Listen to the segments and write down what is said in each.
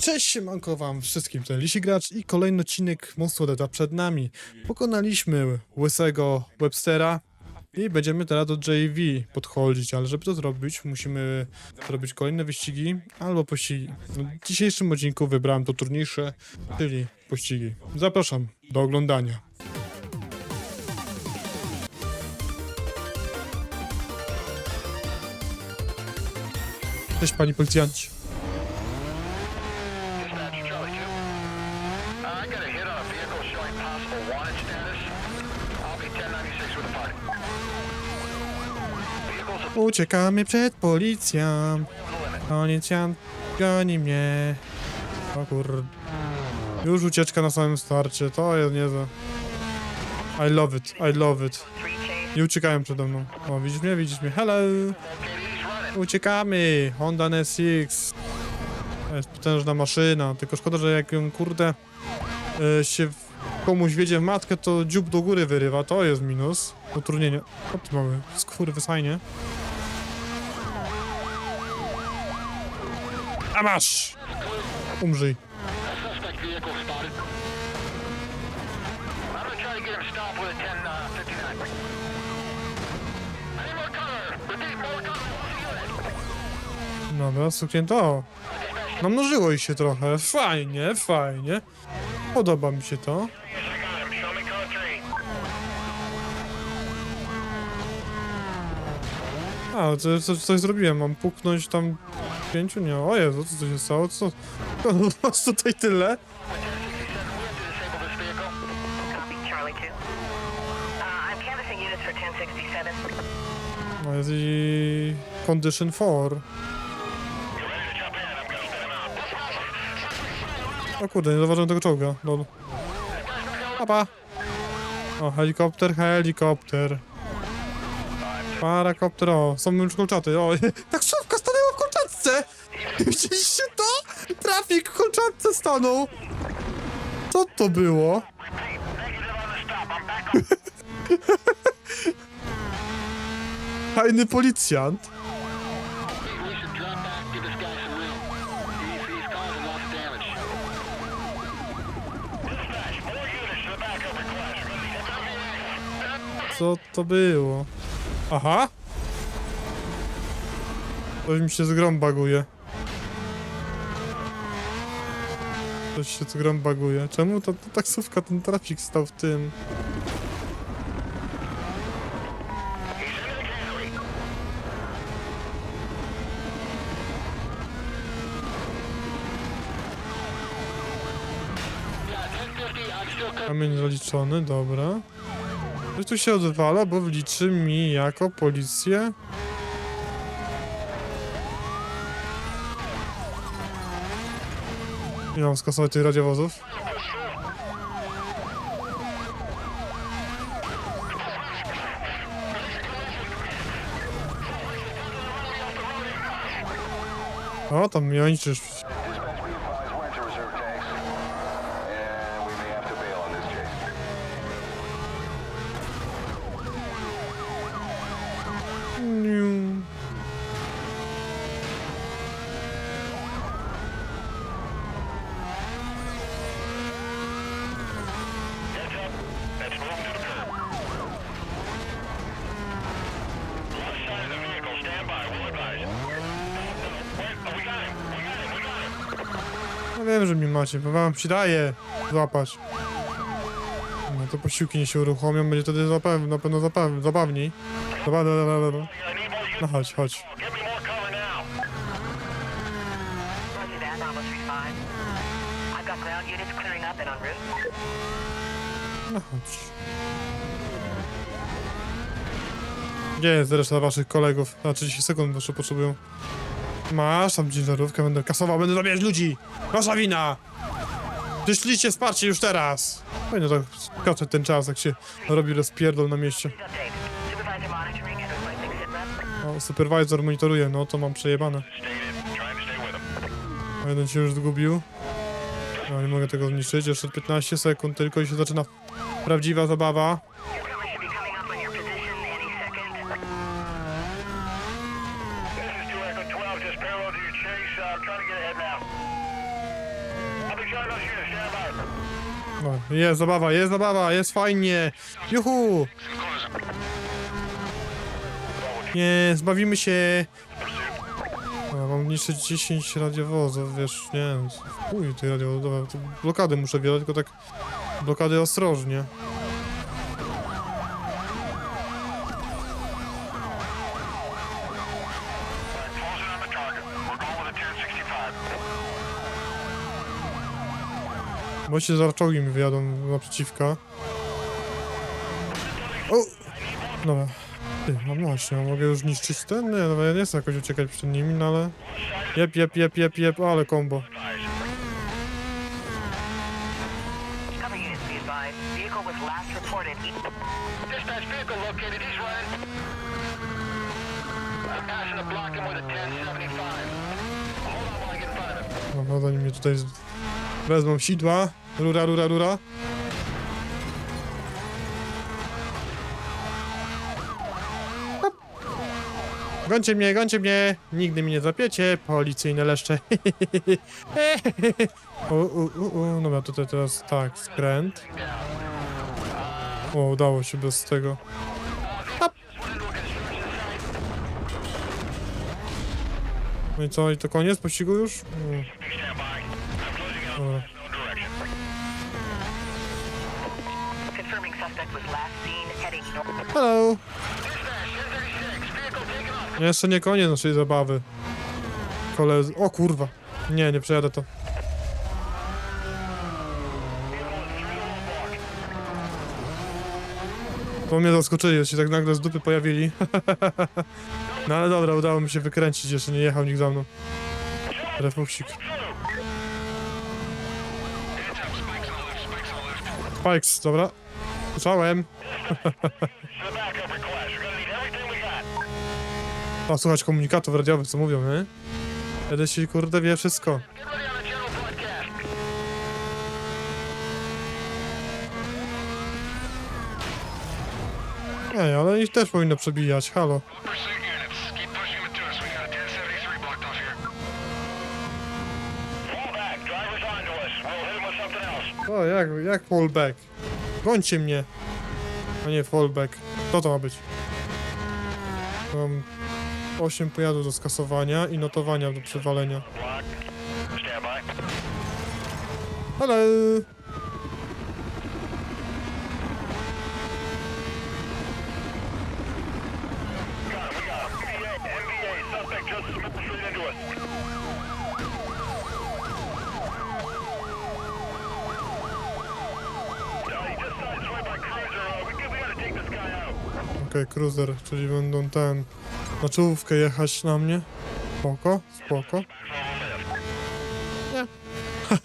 Cześć, siemanko wam wszystkim, to Lisi Gracz i kolejny odcinek Monster Data przed nami. Pokonaliśmy łysego Webstera i będziemy teraz do JV podchodzić, ale żeby to zrobić, musimy zrobić kolejne wyścigi albo pościgi. W dzisiejszym odcinku wybrałem to trudniejsze, czyli pościgi. Zapraszam do oglądania. Cześć pani policjanci. Uciekamy przed policją. Policjant goni mnie. O kur... Już ucieczka na samym starcie, to jest niezłe. I love it, I love it. Nie uciekają przede mną. O, widzisz mnie, widzisz mnie. Hello! Uciekamy! Honda NSX. To jest potężna maszyna, tylko szkoda, że jak ją kurde e, się komuś wiedzie w matkę, to dziób do góry wyrywa, to jest minus. Utrudnienie. O, tu mamy skurwysajnie. Repeat, more cover. Dobra, stuknięto. Namnożyło ich się trochę. Fajnie, fajnie. Podoba mi się to. Yes, I got him. Show me code 3. A, co, co, coś zrobiłem. Mam puknąć tam pięciu? Nie, o Jezu, co to się stało? Co? Was tutaj tyle? 1067, we have to disable this vehicle. Copy, Charlie 2. I'm canvassing units for 1067. No jest i... Condition 4. O kurde, nie zauważyłem tego czołga. Lol. Papa. O, helikopter, helikopter. Parakopter, o, są już kolczaty. O, w kolczatce! Widzieliście to? Trafik w kolczatce stanął. Co to było? Fajny policjant. Co to było? Aha! Coś mi się z grom baguje. Coś się z grom baguje. Czemu ta, ta taksówka, ten trafik stał w tym? Yeah, 1050, I'm still cooking. Kamień zaliczony, dobra. Coś tu się odwala, bo wliczy mi jako policję. Nie mam skasować tych radiowozów. O, tam mi wiem, że mi macie, bo wam się daje złapać. No to posiłki nie się uruchomią, będzie wtedy zapew- na pewno zapew- zabawniej. Units. No chodź, chodź. Give me more cover now. Roger that, Bravo 35. I've got ground units clearing up and en route. No chodź. Gdzie jest reszta waszych kolegów? Na 30 sekund jeszcze potrzebują. Masz tam ciężarówkę, będę kasował, będę zabierać ludzi! Wasza wina! Przyszliście wsparcie już teraz! Fajno tak skacze ten czas, jak się robi rozpierdol na mieście. O, supervisor monitoruje, no to mam przejebane. A jeden się już zgubił. No nie mogę tego zniszczyć, jeszcze 15 sekund tylko i się zaczyna prawdziwa zabawa. Jest zabawa, jest zabawa, jest fajnie. Juhu! Nie, zbawimy się. A, mam niszczyć 10 radiowozów, wiesz, nie wiem, chuj tej radiowozów, to blokady muszę wierać, tylko tak blokady ostrożnie. Bo się za czołgi mi wyjadą naprzeciwka. O! Dobra. Ty, no właśnie, a mogę już niszczyć ten? Nie, no ja nie chcę jakoś uciekać przed nimi, no ale... Jep, jep, jep, jep, jep, ale kombo. Cover units be advised. Vehicle was last reported. east- Dispatch vehicle located. He's running. I'm passing a block him with a 1075. Hold on while I get in front of him. Dobra, zanim mnie tutaj. Wezmą sidła. Rura, rura, rura. Gońcie mnie, gońcie mnie! Nigdy mnie nie zapiecie, policyjne leszcze. u, u, u, u. Dobra, tutaj teraz tak, skręt. O, udało się bez tego. Hop. No i co, i to koniec pościgu już? Mm. Dobra. Direction. Confirming suspect was last seen heading north. Hello! Dispatch 1036. Vehicle taking off. Jeszcze nie koniec naszej zabawy. Koledzy. O kurwa. Nie, nie przejadę to. Bo mnie zaskoczyli, że się tak nagle z dupy pojawili. no ale dobra, udało mi się wykręcić, jeszcze nie jechał nikt za mną. Refuksik. Spikes, dobra. Słyszałem. A słuchać komunikatów radiowych, co mówią, nie? Wtedy się kurde wie wszystko. Ej, ale ich też powinno przebijać, halo. O, jak, jak fallback? Gońcie mnie! A nie fallback. Co to ma być? Mam 8 pojazdów do skasowania i notowania do przewalenia. Block. Okej, cruiser, czyli będą ten... Na czołówkę jechać na mnie. Spoko, spoko. Nie.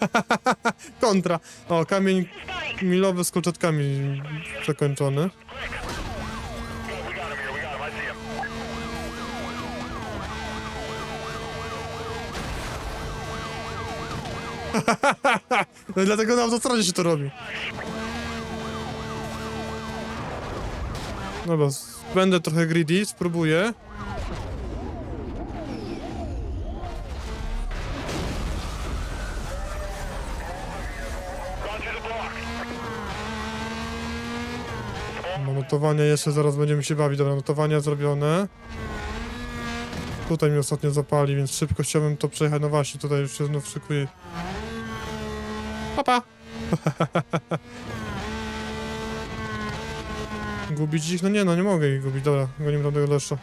Kontra. O, kamień milowy z kolczatkami przekończony. No i dlatego na autostradzie się to robi. Dobra, s- będę trochę greedy, spróbuję. No, jeszcze zaraz będziemy się bawić. Dobra, notowania zrobione. Tutaj mi ostatnio zapali, więc szybko chciałbym to przejechać. No właśnie, tutaj już się znów szykuje. Papa! gubić ich? No nie, no nie mogę ich gubić. Dobra, gonimy tamtego leszcza.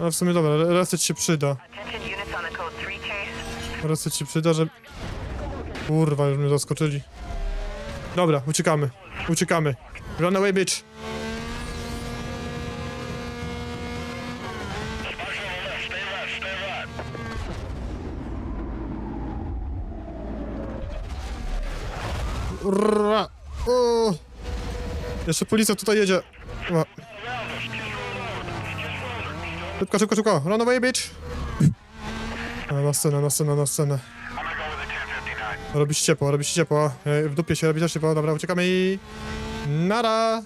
Ale w sumie dobra, re- reset się przyda. Attention units on the code 3 chase. Reset się przyda, że... Kurwa, już mnie zaskoczyli. Dobra, uciekamy. Uciekamy. Run away, bitch. Marshal on Jeszcze policja tutaj jedzie. O. Szybko, szybko, szybko. Run away, bitch. Na scenę, na scenę, na scenę. I'm gonna go with a 1059. Robi się ciepło, robi się ciepło. W dupie się robi też ciepło. Dobra, uciekamy i... Nara!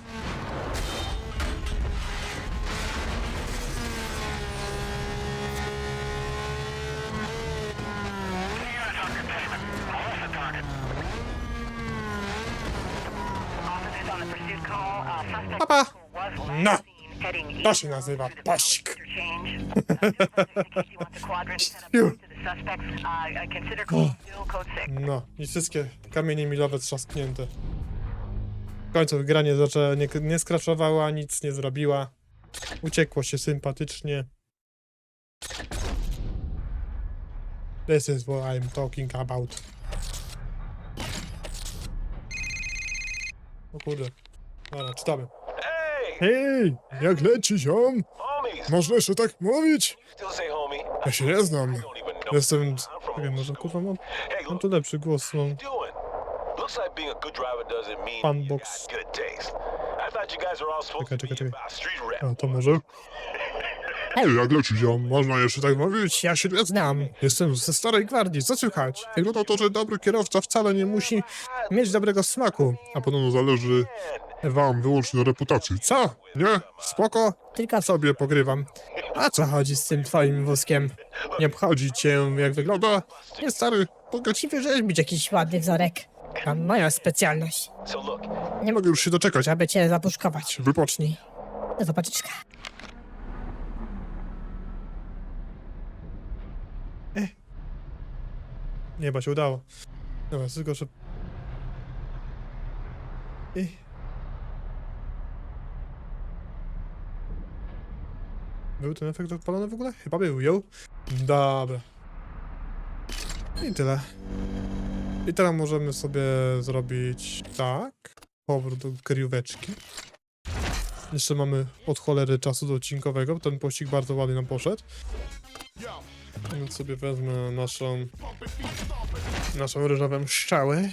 Code still code 6. No, i wszystkie kamienie milowe trzasknięte. W końcu gra nie, nie, nie skraczowała, nic nie zrobiła. Uciekło się sympatycznie. This is what I'm talking about. O kurde. Dobra, czytamy. Hej, jak leci ziom? Można jeszcze tak mówić? Ja się nie znam. Jestem... Wiem, może kurwa mam, mam tu lepszy głos. Mam. what you doing? Looks like being a good driver doesn't mean Fun you box. got good taste. I thought you guys were all supposed Czekaj, czekaj, czekaj. A, to może? Ale jak leci ziom, można jeszcze tak mówić? Ja się nie znam. Jestem ze starej gwardii, co słychać? Wygląda to, że dobry kierowca wcale nie musi mieć dobrego smaku. A podobno zależy wam wyłącznie reputacji. Co? Nie? Spoko? Tylko sobie pogrywam. A co chodzi z tym twoim wózkiem? Nie obchodzi cię, jak wygląda? Nie, stary, mogę ci wyrzeźbić jakiś ładny wzorek. To moja specjalność. Nie mogę już się doczekać, aby cię zapuszkować. Wypocznij. Do zobaczyczka. Nie, chyba się udało. Dobra, tylko że... I... Był ten efekt odpalony w ogóle? Chyba był, ją. Dobra. I tyle. I teraz możemy sobie zrobić tak. Powrót do kryjóweczki. Jeszcze mamy od cholery czasu do odcinkowego. Ten pościg bardzo ładnie nam poszedł. Więc sobie wezmę naszą naszą ryżową szczałę.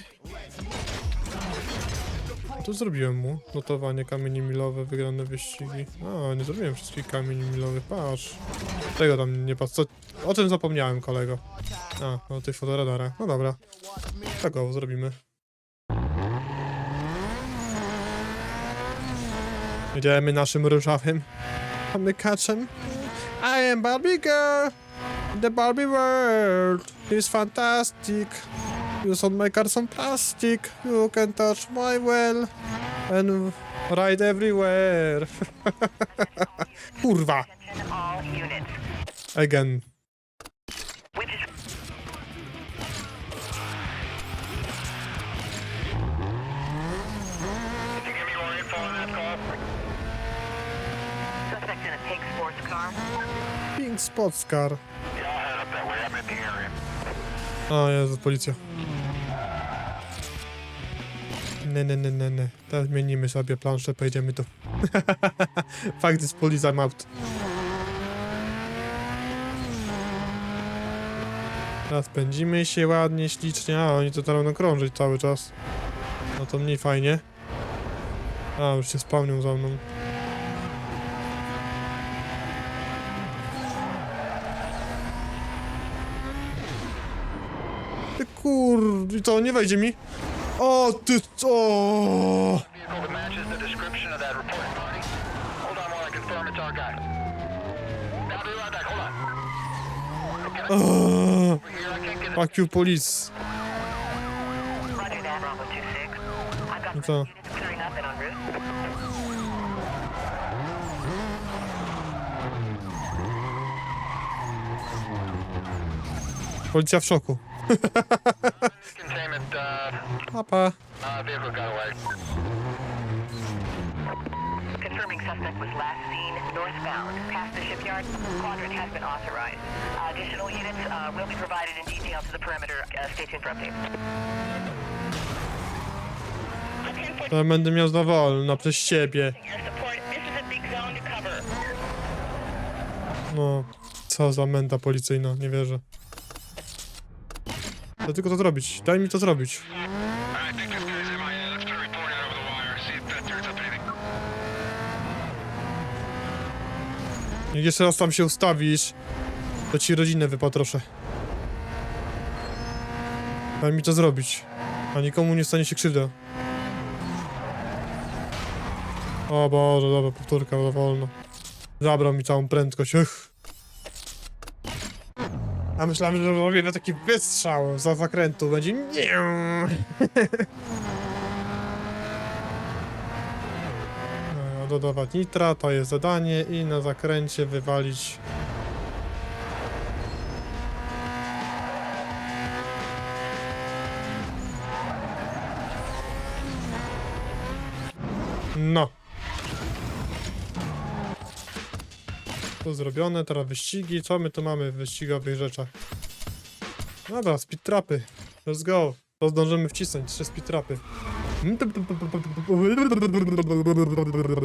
To zrobiłem mu. Notowanie kamieni milowe, wygrane wyścigi. A, nie zrobiłem wszystkich kamieni milowych, patrz. Tego tam nie patrz. Co? O tym zapomniałem, kolego. A, o tych fotoradarach. No dobra. Tego zrobimy. Jedziemy naszym różowym pomykaczem. I am Barbie Girl! The Barbie world is fantastic. You on my car some plastic. You can touch my well and ride everywhere. Kurwa. Again. Pink sports car. Pink Spots Nie, nie, nie, nie, nie. Teraz zmienimy sobie planszę, pojedziemy tu. Fakt jest police I'm out. Teraz pędzimy się ładnie, ślicznie. A, oni to teraz będą krążyć cały czas. No to mniej fajnie. A, już się spełnią za mną. Ty kur... I to nie wejdzie mi? O, ty... O! Vehicle that matches the description of that reported party. Hold on while I confirm it's our guy. Now be right back. Hold on. o Over here, I can't get it. fuck you, police. Roger that, Bravo 26. I've got No co? Policja w szoku. Uh, Papa. uh, vehicle got away. Confirming suspect was last seen northbound past the shipyard. Quadrant has been authorized. Uh, additional units uh, will be provided in detail to the perimeter. Uh, stay tuned for updates. To będę miał za wolno przez cover. No, co za menda policyjna, nie wierzę. Chcę tylko to zrobić. Daj mi to zrobić. Jak jeszcze raz tam się ustawisz, to ci rodzinę wypatroszę. Daj mi to zrobić. A nikomu nie stanie się krzywda. O Boże, dobra, powtórka, wolno. Zabrał mi całą prędkość, ech. A myślałem, że robię na taki wystrzał za zakrętu, będzie nie. dodawać nitra, to jest zadanie i na zakręcie wywalić Zrobione, teraz wyścigi. Co my tu mamy w wyścigowych rzeczach? Dobra, speed trapy. Let's go. To zdążymy wcisnąć, trzy speed trapy.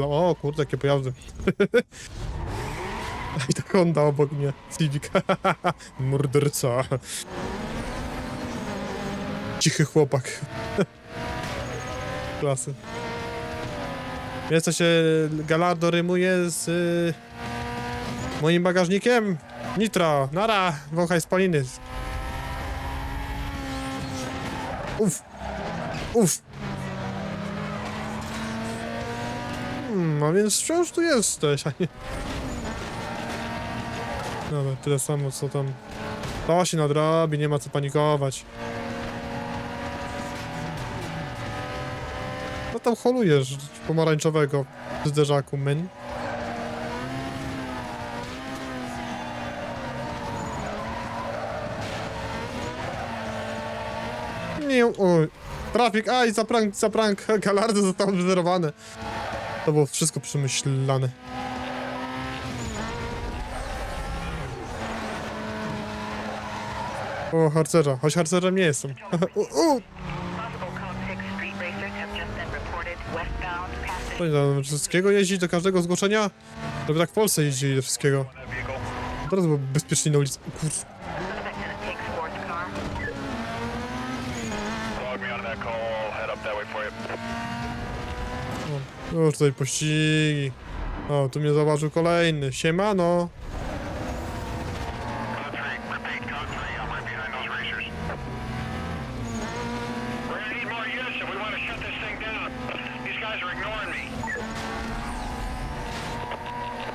O kurde, jakie pojazdy. I to Honda obok mnie. Civic. Morderca. Cichy chłopak. Klasy. Wiesz co się Galardo rymuje z moim bagażnikiem? Nitro, nara, wąchaj spaliny. Uf, uf. Hmm, a więc wciąż tu jesteś, a nie... Dobra, tyle samo co tam... To się nadrobi, nie ma co panikować. No tam holujesz pomarańczowego zderzaku, men. Nie, oj. Trafik, aj, za prank, za prank. Galardy zostało wyzerowane. To było wszystko przemyślane. O, harcerza. Choć harcerzem nie jestem. u, u. Possible Code 6 street racers have just been reported westbound past the To nie da, wszystkiego jeździć do każdego zgłoszenia? Żeby tak w Polsce jeździli do wszystkiego. Teraz było bezpiecznie na ulicy. O Kur... suspect in a pink sports car. Log me onto that call. I'll head up that way for you. O, już tutaj pościgi. O, tu mnie zobaczył kolejny. Siemano. Code 3. Repeat, code 3. I'm right behind those racers. We're gonna need more units if we want to shut this thing down. These guys are ignoring me.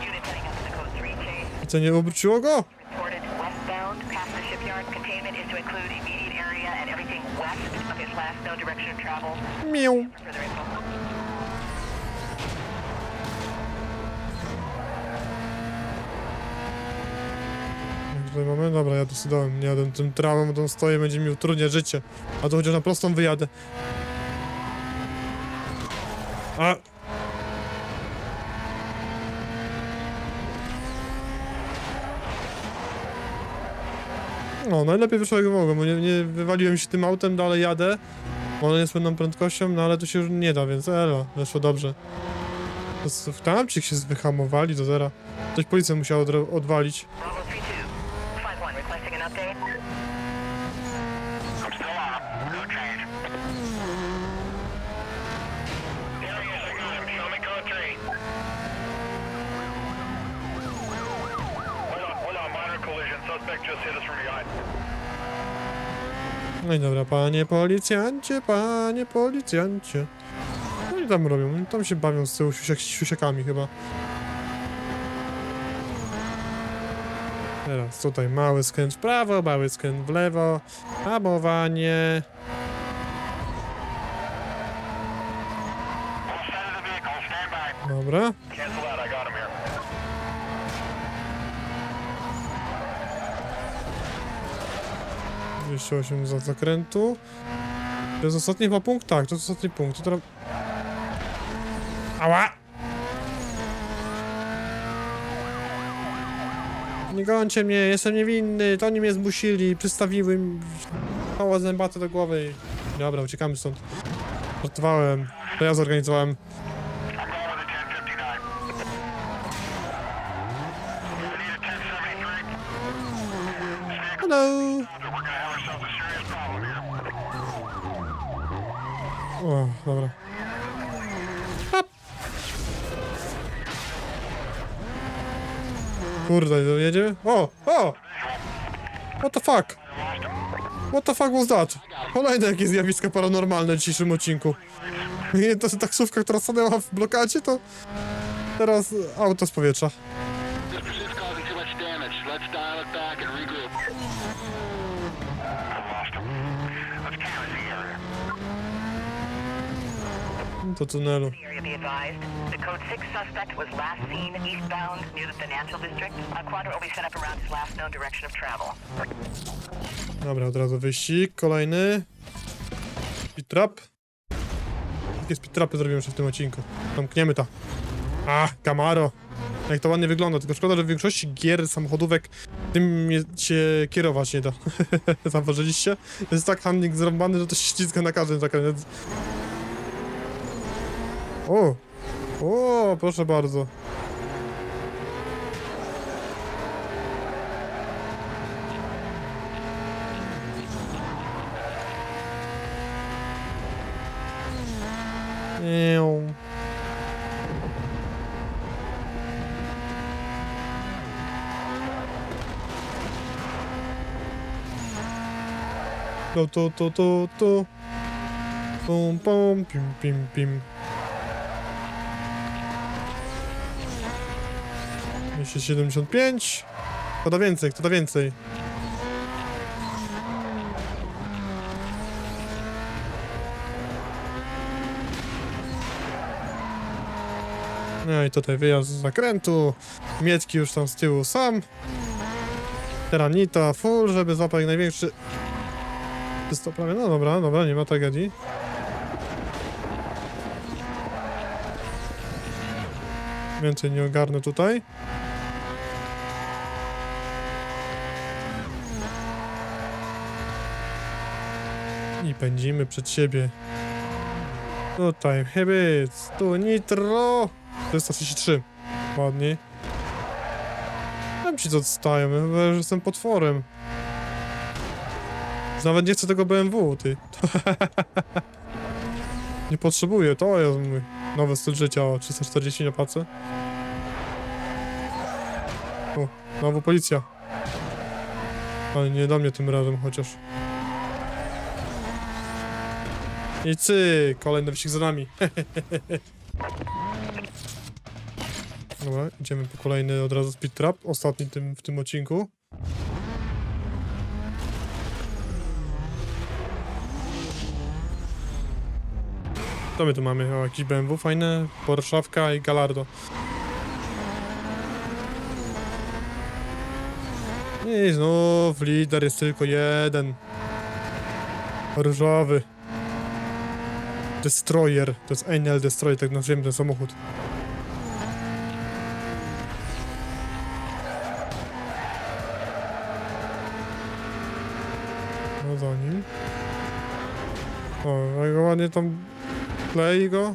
Unit heading up to the code 3 chase. I co, nie obróciło go? Reported westbound past the shipyard. Containment is to include immediate area and everything west of his last known direction of travel. Miau. For further info. Jak Tutaj mamy? Dobra, ja decydowałem. Nie jadę tym trawem, tą stoję, będzie mi utrudniać życie. A to chociaż na prostą wyjadę. A... No, najlepiej wyszło jak mogłem, bo nie, nie wywaliłem się tym autem, dalej jadę. Może nie z prędkością, no ale to się już nie da, więc elo, wyszło dobrze. W tamcich się wyhamowali do zera. Coś policja musiała odro- odwalić. No i dobra, panie policjancie, panie policjancie. No i tam robią, tam się bawią z tyłu siusiakami chyba. Teraz tutaj mały skręt w prawo, mały skręt w lewo, hamowanie. Dobra. 48 za zakrętu. To jest ostatni chyba punkt? Tak, to jest ostatni punkt. To teraz... Ała! Nie gońcie mnie, jestem niewinny, to oni mnie zmusili, przystawiły mi... Mała do głowy. Dobra, uciekamy stąd. Żartowałem. To ja zorganizowałem. Hello! O, dobra. Hop. Kurde, to jedzie? O! O! What the fuck? What the fuck was that? Kolejne jakieś zjawiska paranormalne w dzisiejszym odcinku. I to taksówka, która stanęła w blokadzie, to teraz auto z powietrza. Of travel. Dobra, od razu wyścig. Kolejny. Speed trap. Jakie speed trapy zrobimy jeszcze w tym odcinku? Zamkniemy to. A, Camaro. Jak to ładnie wygląda, tylko szkoda, że w większości gier, samochodówek tym się kierować nie da. Zauważyliście? Jest tak handling zrąbany, że to się ściska na każdym zakręcie. O! O, proszę bardzo. Eee. To, to, to, to, to. Pum, pum, pim, pim, pim. 275. Kto da więcej, kto da więcej? No i tutaj wyjazd z zakrętu. Miecki już tam z tyłu sam. Teranita full, żeby złapać największy... Jest prawie... No dobra, dobra, nie ma tragedii. Więcej nie ogarnę tutaj. Pędzimy przed siebie. Tutaj, chybiec, tu nitro. 433. Ładnie. Wiem ci co odstają, ja chyba, że jestem potworem. Nawet nie chcę tego BMW, ty. nie potrzebuję, to jest mój nowy styl życia, o 340 na pace. O, znowu policja. Ale nie do mnie tym razem chociaż. I cyk, kolejny wyścig za nami. Dobra, idziemy po kolejny od razu speed trap, ostatni tym, w tym odcinku. Co my tu mamy? O, jakiś BMW fajne, Porszawka i Galardo. I znów lider jest tylko jeden. Różowy. Destroyer. To jest NL Destroyer, tak nazwiemy ten samochód. No za nim. O, jak ładnie tam klei go.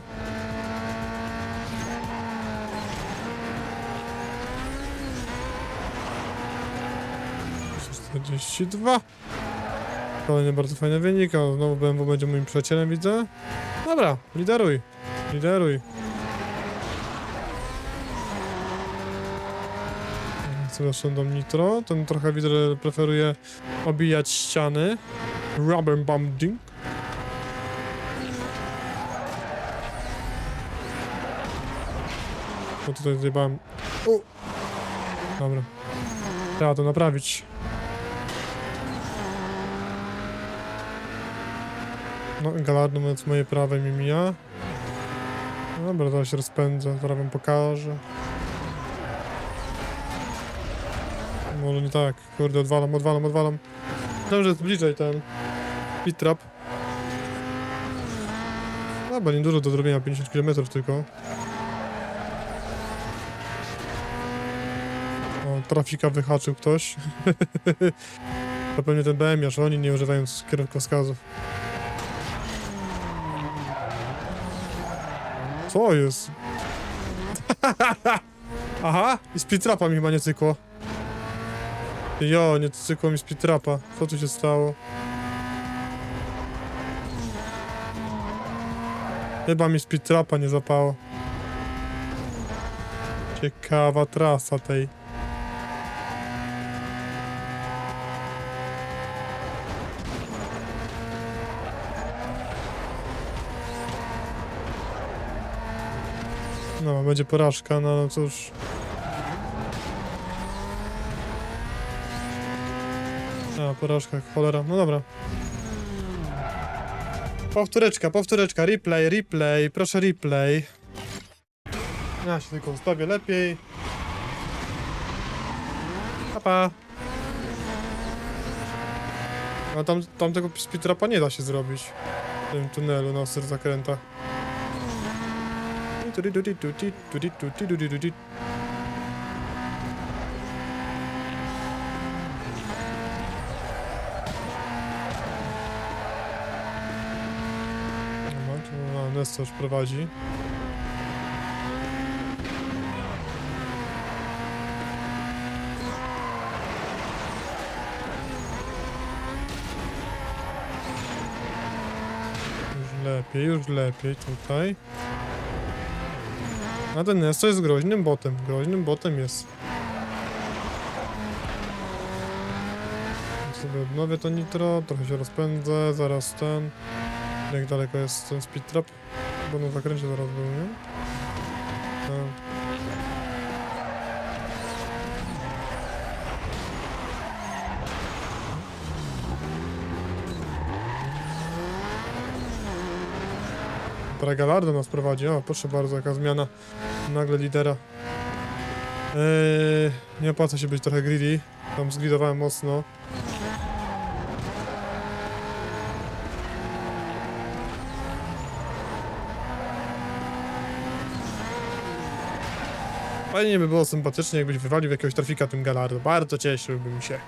Kolejny bardzo fajny wynik, a znowu BMW będzie moim przyjacielem, widzę. Dobra, lideruj. Lideruj. Jeszcze do nitro? Ten trochę widzę, że preferuje obijać ściany. Rubber bombing. No tutaj zjebałem. U! Dobra. Trzeba to naprawić. No, Galardo mówiąc moje prawe mi mija. No Dobra, teraz się rozpędzę, zaraz wam pokażę. Może nie tak, kurde, odwalam, odwalam, odwalam. Że jest bliżej ten speed trap. Dobra, niedużo do zrobienia, 50 km tylko. O, trafika wyhaczył ktoś. to pewnie ten BM, że oni nie używają kierunkowskazów. Co jest? Aha, i speedtrapa mi chyba nie cykło. Jo, nie cykło mi speedtrapa. Co tu się stało? Chyba mi speedtrapa nie zapało. Ciekawa trasa tej. No, będzie porażka, no, no cóż. A, porażka, cholera. No dobra. Powtóreczka, powtóreczka, replay, replay, proszę replay. Ja się tylko ustawię lepiej. Papa. A tam, tam tego speedtrapa nie da się zrobić. W tym tunelu na ostrych zakrętach. No, no, Nestor prowadzi. Już lepiej, już lepiej tutaj. A ten Nestor jest groźnym botem. Groźnym botem jest. Sobie odnowię to nitro, trochę się rozpędzę, zaraz ten. Jak daleko jest ten speed trap? Bo na zakręcie zaraz był, nie? Tak. Teraz Galardo nas prowadzi. O, proszę bardzo, jaka zmiana. Nagle lidera. Eee, nie opłaca się być trochę greedy. Tam zglidowałem mocno. Fajnie by było sympatycznie, jakbyś wywalił jakiegoś trafika tym Galardo. Bardzo cieszyłbym się.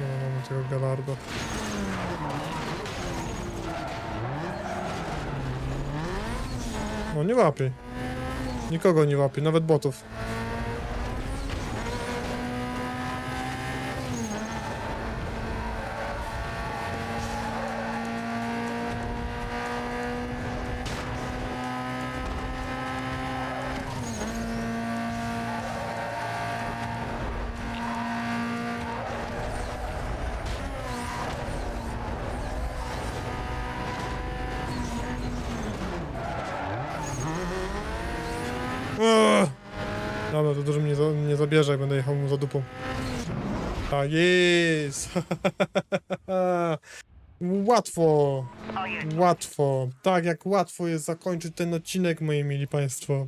No, mamy tego Galardo. No nie łapie. Nikogo nie łapie, nawet botów. Eee! Dobra, to dużo mnie za, nie zabierze, jak będę jechał mu za dupą. Tak jest! Łatwo! Łatwo! Tak jak łatwo jest zakończyć ten odcinek, moi mili państwo.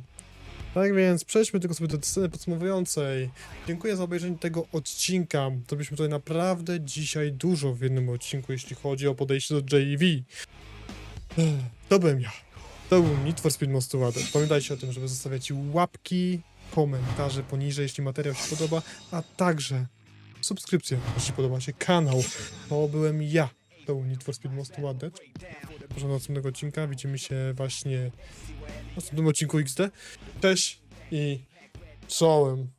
Tak więc przejdźmy tylko sobie do sceny podsumowującej. Dziękuję za obejrzenie tego odcinka. Zrobiliśmy tutaj naprawdę dzisiaj dużo w jednym odcinku, jeśli chodzi o podejście do JV. Ech, To byłem ja. To był Need for Speed Most Wanted. Pamiętajcie o tym, żeby zostawiać łapki, komentarze poniżej, jeśli materiał się podoba, a także subskrypcję, jeśli podoba się kanał. To byłem ja. To był Need for Speed Most Wanted. Proszę do następnego odcinka. Widzimy się właśnie w następnym odcinku XD. Cześć i czołem.